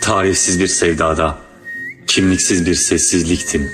Tarifsiz bir sevdada, kimliksiz bir sessizliktin.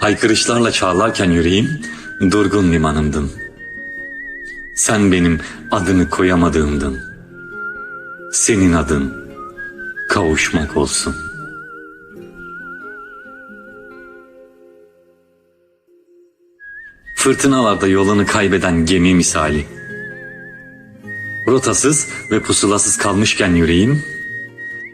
Haykırışlarla çağlarken yüreğim, durgun limanımdın. Sen benim adını koyamadığımdın. Senin adın kavuşmak olsun. Fırtınalarda yolunu kaybeden gemi misali. Rotasız ve pusulasız kalmışken yüreğim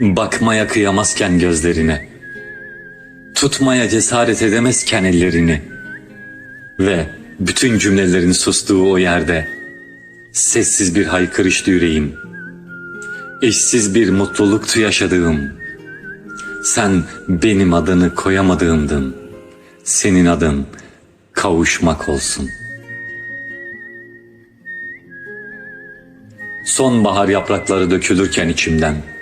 Bakmaya kıyamazken gözlerine, tutmaya cesaret edemezken ellerini ve bütün cümlelerin sustuğu o yerde sessiz bir haykırıştı yüreğim. Eşsiz bir mutluluktu yaşadığım. Sen benim adını koyamadığımdın. Senin adın kavuşmak olsun. Sonbahar yaprakları dökülürken içimden.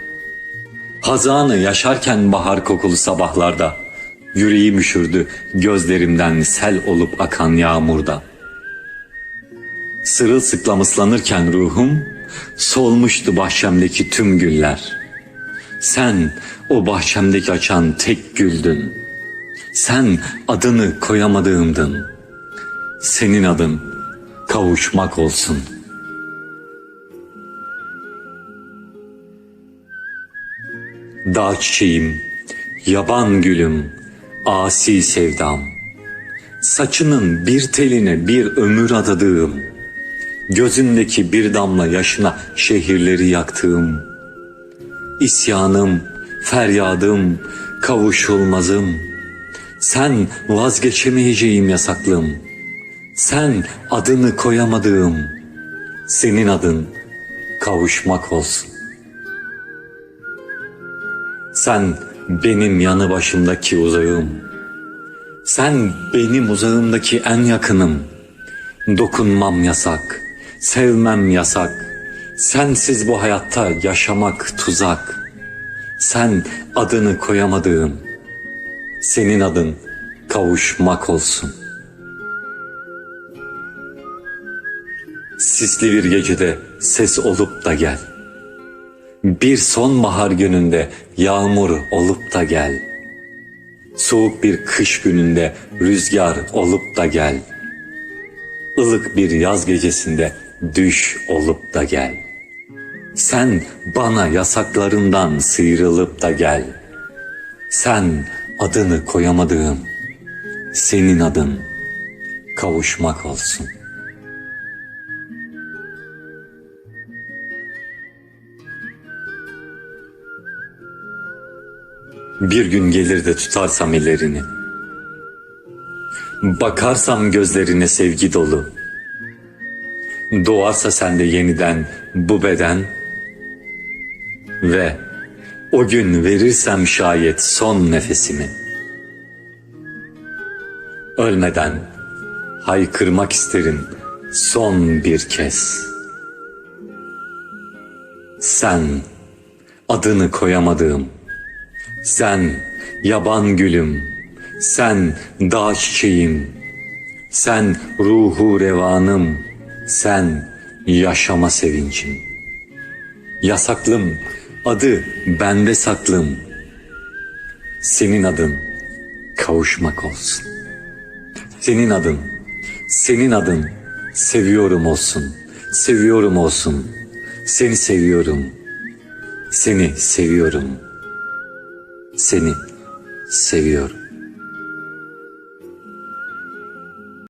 Hazanı yaşarken bahar kokulu sabahlarda. Yüreğim üşürdü gözlerimden sel olup akan yağmurda. Sırılsıklam ıslanırken ruhum, solmuştu bahçemdeki tüm güller. Sen o bahçemdeki açan tek güldün. Sen adını koyamadığımdın. Senin adın kavuşmak olsun. Dağ çiçeğim, yaban gülüm, asi sevdam. Saçının bir teline bir ömür adadığım, gözündeki bir damla yaşına şehirleri yaktığım, isyanım, feryadım, kavuşulmazım, sen vazgeçemeyeceğim yasaklım, sen adını koyamadığım, senin adın kavuşmak olsun. Sen benim yanı başımdaki uzağım. Sen benim uzağımdaki en yakınım. Dokunmam yasak, sevmem yasak. Sensiz bu hayatta yaşamak tuzak. Sen adını koyamadığım, senin adın kavuşmak olsun. Sisli bir gecede ses olup da gel. Bir sonbahar gününde yağmur olup da gel. Soğuk bir kış gününde rüzgar olup da gel. Ilık bir yaz gecesinde düş olup da gel. Sen bana yasaklarından sıyrılıp da gel. Sen adını koyamadığım, senin adın kavuşmak olsun.'' Bir gün gelir de tutarsam ellerini. Bakarsam gözlerine sevgi dolu. Doğarsa sende yeniden bu beden ve o gün verirsem şayet son nefesimi. Ölmeden haykırmak isterim son bir kez. Sen adını koyamadığım sen yaban gülüm, sen dağ çiçeğim, sen ruhu revanım, sen yaşama sevincim. Yasaklım, adı bende saklım. Senin adın kavuşmak olsun. Senin adın, senin adın seviyorum olsun. Seviyorum olsun. Seni seviyorum. Seni seviyorum. Seni seviyorum.